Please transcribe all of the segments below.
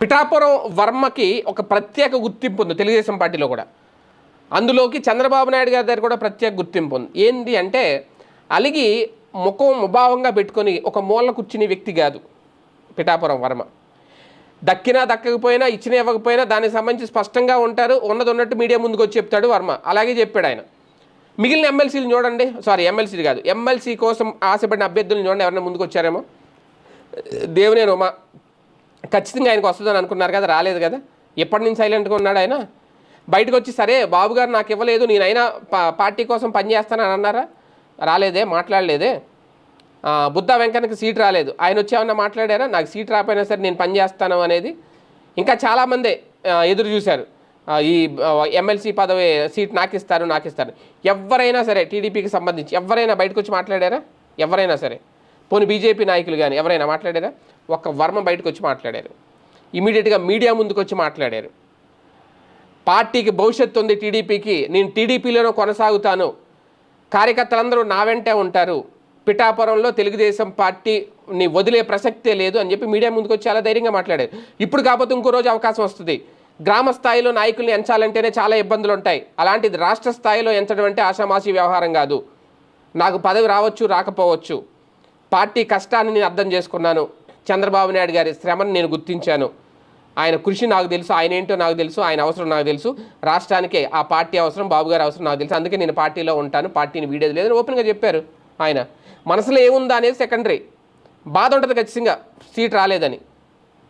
పిఠాపురం వర్మకి ఒక ప్రత్యేక గుర్తింపు ఉంది తెలుగుదేశం పార్టీలో కూడా. అందులోకి చంద్రబాబు నాయుడు గారి దగ్గర కూడా ప్రత్యేక గుర్తింపు ఉంది. ఏంటి అంటే అలిగి ముఖం ముభావంగా పెట్టుకొని ఒక మూల కూర్చుని వ్యక్తి కాదు పిఠాపురం వర్మ. దక్కినా దక్కకపోయినా ఇచ్చిన ఇవ్వకపోయినా దానికి సంబంధించి స్పష్టంగా ఉంటారు. ఉన్నది ఉన్నట్టు మీడియా ముందుకు వచ్చి చెప్తాడు వర్మ. అలాగే చెప్పాడు ఆయన. మిగిలిన ఎమ్మెల్సీలు చూడండి. సారీ ఎమ్మెల్సీలు కాదు. ఎమ్మెల్సీ కోసం ఆశపడిన అభ్యర్థులను చూడండి ఎవరైనా ముందుకు వచ్చారేమో. దేవునేను ఉమా ఖచ్చితంగా ఆయనకు వస్తుందని అనుకున్నారు కదా రాలేదు కదా? ఎప్పటి నుంచి సైలెంట్గా ఉన్నాడు ఆయన? బయటకు వచ్చి సరే బాబు గారు నాకు ఇవ్వలేదు నేనైనా పార్టీ కోసం పనిచేస్తానని అన్నారా? రాలేదే మాట్లాడలేదే. బుద్ధ బుద్ధా వెంకన్నకి సీట్ రాలేదు. ఆయన వచ్చి ఏమన్నా మాట్లాడారా? నాకు సీట్ రాకపోయినా సరే నేను పనిచేస్తాను అనేది ఇంకా చాలామందే ఎదురు చూశారు. ఈ ఎమ్మెల్సీ పదవి సీట్ నాకు ఇస్తారు నాకు ఇస్తారు. ఎవరైనా సరే టీడీపీకి సంబంధించి ఎవరైనా బయటకు వచ్చి మాట్లాడారా? ఎవరైనా సరే. పోనీ బీజేపీ నాయకులు కానీ ఎవరైనా మాట్లాడారా? ఒక వర్మ బయటకు వచ్చి మాట్లాడారు ఇమీడియట్గా మీడియా ముందుకు వచ్చి మాట్లాడారు. పార్టీకి భవిష్యత్తు ఉంది టీడీపీకి నేను టీడీపీలోనే కొనసాగుతాను. కార్యకర్తలందరూ నా వెంటే ఉంటారు. పిఠాపురంలో తెలుగుదేశం పార్టీని వదిలే ప్రసక్తే లేదు అని చెప్పి మీడియా ముందుకు వచ్చి చాలా ధైర్యంగా మాట్లాడారు. ఇప్పుడు కాకపోతే ఇంకో రోజు అవకాశం వస్తుంది. గ్రామ స్థాయిలో నాయకుల్ని ఎంచాలంటేనే చాలా ఇబ్బందులు ఉంటాయి అలాంటిది రాష్ట్ర స్థాయిలో ఎంచడం అంటే ఆషామాషి వ్యవహారం కాదు. నాకు పదవి రావచ్చు రాకపోవచ్చు. పార్టీ కష్టాన్ని నేను అర్థం చేసుకున్నాను. చంద్రబాబు నాయుడు గారి శ్రమను నేను గుర్తించాను. ఆయన కృషి నాకు తెలుసు ఆయన ఏంటో నాకు తెలుసు ఆయన అవసరం నాకు తెలుసు. రాష్ట్రానికి ఆ పార్టీ అవసరం బాబు గారి అవసరం నాకు తెలుసు. అందుకే నేను పార్టీలో ఉంటాను పార్టీని వీడేది లేదని ఓపెన్గా చెప్పారు ఆయన. మనసులో ఏముందా అనేది సెకండరీ. బాధ ఉంటుంది ఖచ్చితంగా సీట్ రాలేదని.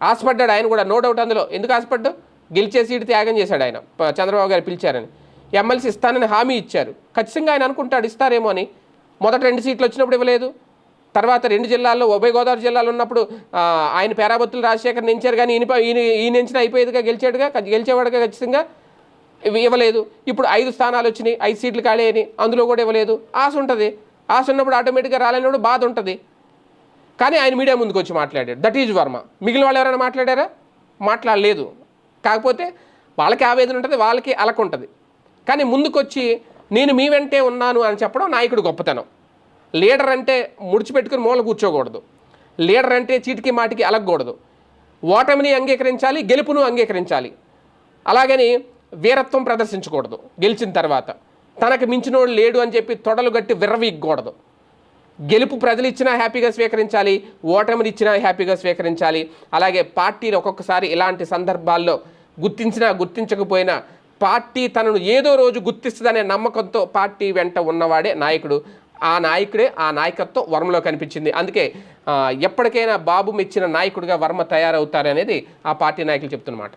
ఆశపడ్డాడు ఆయన కూడా నో డౌట్ అందులో. ఎందుకు ఆశపడ్డాడు? గెలిచే సీటు త్యాగం చేశాడు ఆయన చంద్రబాబు గారు పిలిచారని. ఎమ్మెల్సీ ఇస్తానని హామీ ఇచ్చారు. ఖచ్చితంగా ఆయన అనుకుంటాడు ఇస్తారేమో అని. మొదట రెండు సీట్లు వచ్చినప్పుడు ఇవ్వలేదు. తర్వాత రెండు జిల్లాల్లో ఉభయ గోదావరి జిల్లాలో ఉన్నప్పుడు ఆయన పేరాబత్తులు రాజశేఖర్ నించారు కానీ ఈయన ఈయన ఈయన నించిన అయిపోయేదిగా గెలిచాడుగా గెలిచేవాడుగా ఖచ్చితంగా ఇవి ఇవ్వలేదు. ఇప్పుడు ఐదు స్థానాలు వచ్చినాయి ఐదు సీట్లు ఖాళీ అయినాయి అందులో కూడా ఇవ్వలేదు. ఆశ ఉంటుంది. ఆశ ఉన్నప్పుడు ఆటోమేటిక్గా రాలేనప్పుడు బాధ ఉంటుంది. కానీ ఆయన మీడియా ముందుకు వచ్చి మాట్లాడాడు. That is Varma. మిగిలిన వాళ్ళు ఎవరైనా మాట్లాడారా? మాట్లాడలేదు. కాకపోతే వాళ్ళకి ఆవేదన ఉంటుంది వాళ్ళకి అలక ఉంటుంది. కానీ ముందుకొచ్చి నేను మీ వెంటే ఉన్నాను అని చెప్పడం నాయకుడు గొప్పతనం. లీడర్ అంటే ముడిచిపెట్టుకుని మూల కూర్చోకూడదు. లీడర్ అంటే చీటికి మాటికి అలగకూడదు. ఓటమిని అంగీకరించాలి గెలుపును అంగీకరించాలి. అలాగని వీరత్వం ప్రదర్శించకూడదు గెలిచిన తర్వాత. తనకు మించినోడు లేడు అని చెప్పి తొడలు గట్టి విర్రవీయకూడదు. గెలుపు ప్రజలు ఇచ్చినా హ్యాపీగా స్వీకరించాలి ఓటమిని ఇచ్చినా హ్యాపీగా స్వీకరించాలి. అలాగే పార్టీలు ఒక్కొక్కసారి ఇలాంటి సందర్భాల్లో గుర్తించినా గుర్తించకపోయినా పార్టీ తనను ఏదో రోజు గుర్తిస్తుందనే నమ్మకంతో పార్టీ వెంట ఉన్నవాడే నాయకుడు ఆ నాయకుడే ఆ నాయకత్వం వర్మలో కనిపించింది. అందుకే ఎప్పటికైనా బాబు మెచ్చిన నాయకుడిగా వర్మ తయారవుతారనేది ఆ పార్టీ నాయకులు చెప్తున్నమాట.